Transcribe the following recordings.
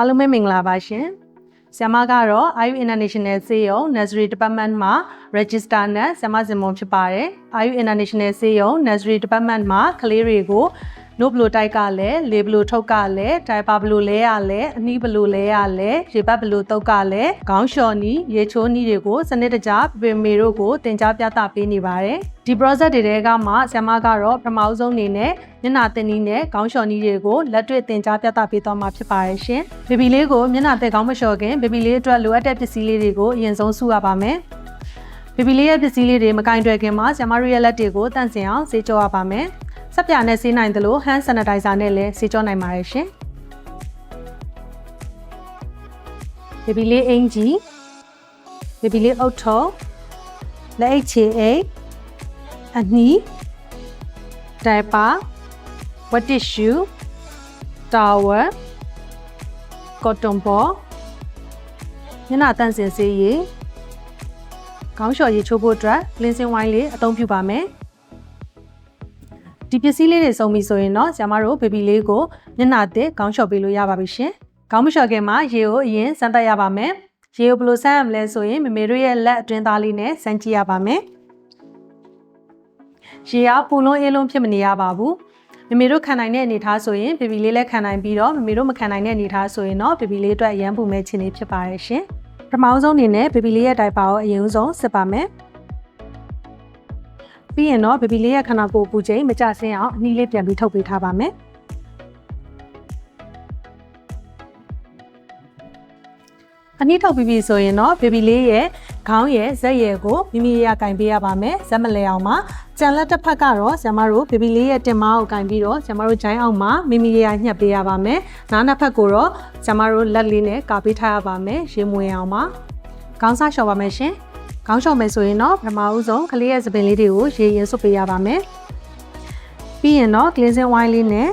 အားလုံးပဲမင်္ဂလာပါရှင်ဆ iam မကတော့ IU International စေယုံ Nursery Department မှာ Register နဲ့ဆ iam မစင်မွန်ဖြစ်ပါတယ် IU International စေယုံ Nursery Department မှာကလေးတွေကို နို့ဘလိုတိုက်ကလဲလေဘလိုထုတ်ကလဲတိုင်ပါဘလိုလဲရလဲအနီးဘလိုလဲရလဲရေပတ်ဘလိုတုတ်ကလဲခေါင်းလျှော်နီးရေချိုးနီးတွေကိုစနစ်တကျပြင်မေတို့ကိုတင် जा ပြသပေးနေပါတယ်ဒီ project တွေတဲကမှဆ iam မကတော့ပထမဆုံးအနေနဲ့မျက်နှာတင်နီးနဲ့ခေါင်းလျှော်နီးတွေကိုလက်တွေ့တင် जा ပြသပေးသွားမှာဖြစ်ပါတယ်ရှင်ဘေဘီလေးကိုမျက်နှာတက်ခေါင်းမလျှော်ခင်ဘေဘီလေးအတွက်လိုအပ်တဲ့ပစ္စည်းလေးတွေကိုအရင်ဆုံးစုရပါမယ်ဘေဘီလေးရဲ့ပစ္စည်းလေးတွေမကင်တွယ်ခင်မှာဆ iam မရဲ့လက်တွေကိုတန့်စင်အောင်ဆေးကြောရပါမယ် စပ်ပြာနဲ့ဆေးနိုင်သလို hand sanitizer နဲ့လည်းဆေးကြောနိုင်ပါတယ်ရှင်ဘေဘီလေးအင်ဂျီဘေဘီလေးအုတ်ထုံလက်အိတ်ချေအိတ်အနီးဒိုင်ပါဝတ်တစ်ရှူတာဝါကော်တွန်ဘောညနာတန့်စင်စေးရည်ခေါင်းလျှော်ရည်ချိုးဖို့အတွက် cleansing wine လေးအသုံးပြုပါမယ် ဒီပစ္စည်းလေးတွေစုံပြီဆိုရင်တော့ဆရာမတို့ဘေဘီလေးကိုမျက်နှာသစ်ခေါင်းလျှော်ပေးလို့ရပါပြီရှင်ခေါင်းမလျှော်ခင်မှာရေကိုအရင်စမ်းသပ်ရပါမယ်ရေကိုဘယ်လိုစမ်းရမလဲဆိုရင်မမေတို့ရဲ့လက်အတွင်းသားလေးနဲ့စမ်းကြည့်ရပါမယ်ရေကပူလုံးအေးလုံးဖြစ်မနေရပါဘူးမမေတို့ခံနိုင်တဲ့အနေအထားဆိုရင်ဘေဘီလေးလည်းခံနိုင်ပြီးတော့မမေတို့မခံနိုင်တဲ့အနေအထားဆိုရင်တော့ဘေဘီလေးအတွက်အရန်ပူမဲ့ခြင်းလေးဖြစ်ပါတယ်ရှင်ပထမဆုံးအနေနဲ့ဘေဘီလေးရဲ့တိုင်ပါကိုအရင်ဆုံးစစ်ပါမယ် ပြီးရင်တော့ဘေဘီလေးရဲ့ခန္ဓာကိုယ်ပူချိန်မကျဆင်းအောင်အနည်းလေးပြန်ပြီးထုတ်ပေးထားပါမယ်အနည်းထုတ်ပြီးပြီဆိုရင်တော့ဘေဘီလေးရဲ့ခေါင်းရဲ့ဇက်ရဲ့ကိုမိမိရကင်ပေးရပါမယ်ဇက်မလဲအောင်မှာကြံလက်တစ်ဖက်ကတော့ဆ iam မတို့ဘေဘီလေးရဲ့တင်မကိုကင်ပြီးတော့ဆ iam မတို့ဂျိုင်းအောင်မှာမိမိရညှက်ပေးရပါမယ်နားနှစ်ဖက်ကိုတော့ဆ iam မတို့လက်လေးနဲ့ကာပေးထားရပါမယ်ရေမွေအောင်မှာခေါင်းစားလျှော်ပါမယ်ရှင် ခေါင်းလျှော်မယ်ဆိုရင်တော့ပထမဦးဆုံးကလေးရဲ့သပင်လေးတွေကိုရေရင်စွပ်ပေးရပါမယ်ပြီးရင်တော့ cleansing wine လေးနဲ့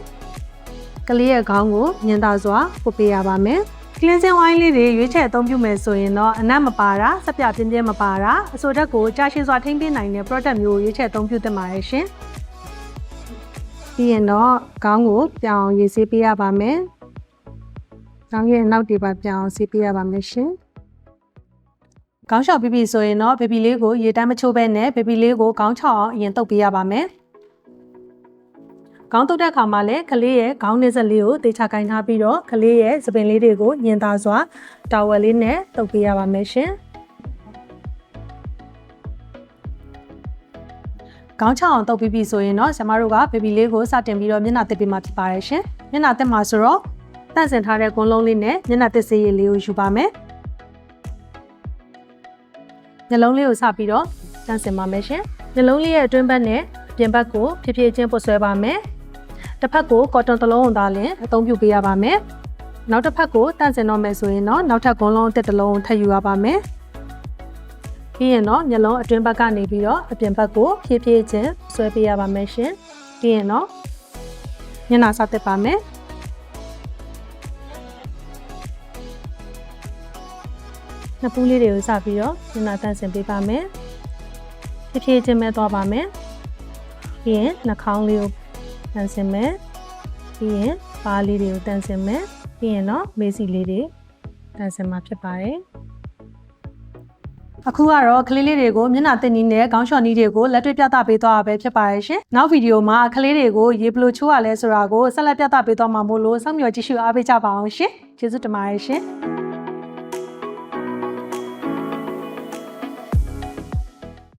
ကလေးရဲ့ခေါင်းကိုညင်သာစွာပုတ်ပေးရပါမယ် cleansing wine လေးတွေရွေးချယ်အသုံးပြုမယ်ဆိုရင်တော့အနက်မပါတာစက်ပြပြင်းပြင်းမပါတာအဆိုတက်ကိုကြာရှည်စွာထိမ့်ပေးနိုင်တဲ့ product မျိုးကိုရွေးချယ်အသုံးပြုသင့်ပါတယ်ရှင်ပြီးရင်တော့ခေါင်းကိုပြောင်းရေးဆေးပေးရပါမယ်ခေါင်းရဲ့နောက်တွေပါပြောင်းဆေးပေးရပါမယ်ရှင် ခေါင်းလျှော်ပြီးပြီဆိုရင်တော့ဘေဘီလေးကိုရေတမ်းမချိုးဘဲနဲ့ဘေဘီလေးကိုခေါင်းချောက်အောင်အရင်တုပ်ပေးရပါမယ်ခေါင်းတုတ်တဲ့အခါမှာလည်းကလေးရဲ့ခေါင်းနေဆက်လေးကိုတေချာကင်ထားပြီးတော့ကလေးရဲ့သပင်လေးတွေကိုညင်သာစွာတာဝယ်လေးနဲ့တုပ်ပေးရပါမယ်ရှင်ခေါင်းချောင်းအောင်တုပ်ပြီးပြီဆိုရင်တော့ဆရာမတို့ကဘေဘီလေးကိုစတင်ပြီးတော့မျက်နှာတစ်ပေးမှဖြစ်ပါတယ်ရှင်မျက်နှာတစ်မှာဆိုတော့တန့်စင်ထားတဲ့ကွန်းလုံးလေးနဲ့မျက်နှာတစ်စေးရည်လေးကိုယူပါမယ် နှလုံးလေးကိုစပြီးတော့တန့်စင်ပါမယ်ရှင်နှလုံးလေးရဲ့အတွင်းဘက်နဲ့ပြင်ဘက်ကိုဖြည်းဖြည်းချင်းပုတ်ဆွဲပါမယ်တစ်ဖက်ကိုကော်တွန်တစ်လုံးသားလင်အသုံးပြုပေးရပါမယ်နောက်တစ်ဖက်ကိုတန့်စင်တော့မယ်ဆိုရင်တော့နောက်ထပ်ကွန်းလုံးတစ်တစ်လုံးထပ်ယူရပါမယ်ပြီးရင်တော့မျက်လုံးအတွင်းဘက်ကနေပြီးတော့အပြင်ဘက်ကိုဖြည်းဖြည်းချင်းဆွဲပေးရပါမယ်ရှင်ပြီးရင်တော့မျက်နှာစသက်ပါမယ် နှစ်ပူးလေးတွေကိုစပြီးတော့မျက်နှာတန့်စင်ပေးပါမယ်ဖြည်းဖြည်းချင်းပဲသွားပါမယ်ပြီးရင်နှာခေါင်းလေးကိုတန့်စင်မယ်ပြီးရင်ပါးလေးတွေကိုတန့်စင်မယ်ပြီးရင်တော့မေးစီလေးတွေတန့်စင်မှာဖြစ်ပါတယ်အခုကတော့ကလေးလေးတွေကိုမျက်နှာတင်နီးနဲ့ခေါင်းလျှော်နီးတွေကိုလက်တွေ့ပြသပေးသွားတာပဲဖြစ်ပါတယ်ရှင်။နောက်ဗီဒီယိုမှာကလေးတွေကိုရေဘယ်လိုချိုးရလဲဆိုတာကိုဆက်လက်ပြသပေးသွားမှာမို့လို့စောင့်မျှော်ကြည့်ရှုအားပေးကြပါအောင်ရှင်။ကျေးဇူးတင်ပါတယ်ရှင်။